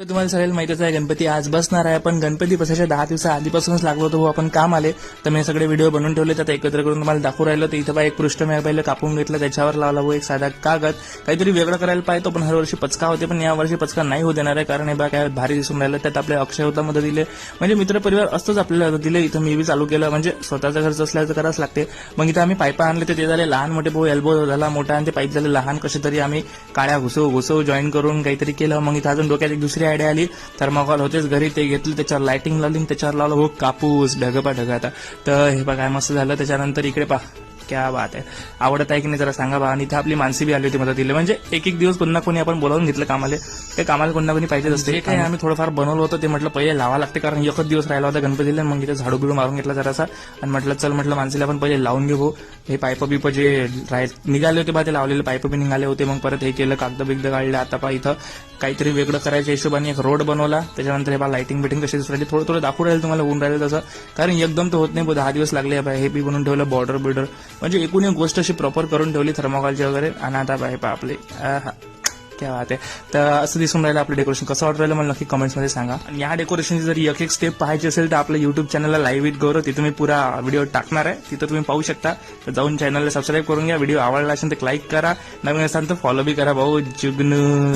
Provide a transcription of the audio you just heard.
तर तुम्हाला सगळ्याला माहितीच आहे गणपती आज बसणार आहे. पण गणपती बसायच्या दहा दिवसा आधीपासूनच लागलो होतो. हो, आपण काम आले. तर मी सगळे व्हिडिओ बनवून ठेवले. तर एकत्र करून तुम्हाला दाखवू राहिलो. तर इथं बा एक पृष्ठ मी पहिलं कापून घेतलं. त्याच्यावर लावला. हो, एक साधा कागद. काहीतरी वेगळं करायला पाहिजे पण हरवर्षी पचका होते. पण या वर्षी पचका नाही होऊ देणार आहे. कारण हे बा काय भारी दिसून राहिलं. त्यात आपल्या अक्षय होता मध्ये दिले. म्हणजे मित्रपरिवार असतोच आपल्याला दिले. इथं मी बी चालू केलं. म्हणजे स्वतःचा खर्च असल्याचं करावंच लागते. मग इथं आम्ही पायपा आणले. ते झाले लहान मोठे भाऊ. एल्बो झाला मोठा. आणि ते पाईप झाले लहान. कसे तरी आम्ही काळ्या घुसव घुसव जॉईन करून काहीतरी केलं. मग इथं अजून डोक्यात एक दुसरी आयडिया आली थर्माकॉल होतेच घरी ते घेतलं त्याच्यावर लाइटिंग लावली त्याच्यावर लावलं हो कापूस ढगपा ढग आता. तर हे बघा काय मस्त झालं. त्याच्यानंतर इकडे पा क्या बात आहे. आवडत आहे की नाही जरा सांगा बा. आणि इथं आपली माणसे बी आली होती मदतीला. म्हणजे एक एक दिवस कोणी ना कोणी आपण बोलावून घेतलं कामाला. ते कामाला कोणी कोणी पाहिजेच असते. हे काय आम्ही थोडंफार बनवलं होतं ते म्हटलं पहिले लावा लागते. कारण एकच दिवस राहिला होता गणपतीला. मग इथे झाडू बिडू मारून घेतला जरासा. आणि म्हटलं चल म्हटलं माणसाला आपण पहिले लावून घेऊ. हे पाईप बिप जे राहत निघाले होते बा ते लावलेले पाईप बी निघाले होते. मग परत हे केलं कागद बिगद काढले. आता पा इथं काहीतरी वेगळं करायच्या हिशोबाने एक रोड बनवला. त्याच्यानंतर हे बा लाईटिंग बिटिंग कशी दिसली थोडं थोडं दाखवून राहील तुम्हाला ऊन राहिलं तसं. कारण एकदम तर होत नाही दहा दिवस लागले. बा हे बी बनवून ठेवलं बॉर्डर बिर्डर म्हणजे एकूण एक गोष्ट अशी प्रॉपर करून ठेवली थर्माकॉलची वगैरे. आणि आता बा हे पा आपले आहा. क्या बात आहे तर असं दिसून राहिलं आपलं डेकोरेशन कसं वाटत राहिलं मला नक्की कमेंट्समध्ये सांगा. आणि या डेकोरेशनची जर एक एक स्टेप पाहायची असेल तर आपल्या युट्यूब चॅनलला लाईव्ह विथ गौरव तिथं मी पुरा व्हिडिओ टाकणार आहे. तिथं तुम्ही पाहू शकता. तर जाऊन चॅनलला सबस्क्राईब करून घ्या. व्हिडिओ आवडला असेल तर लाईक करा. नवीन असाल तर फॉलो बी करा भाऊ. जुगनू.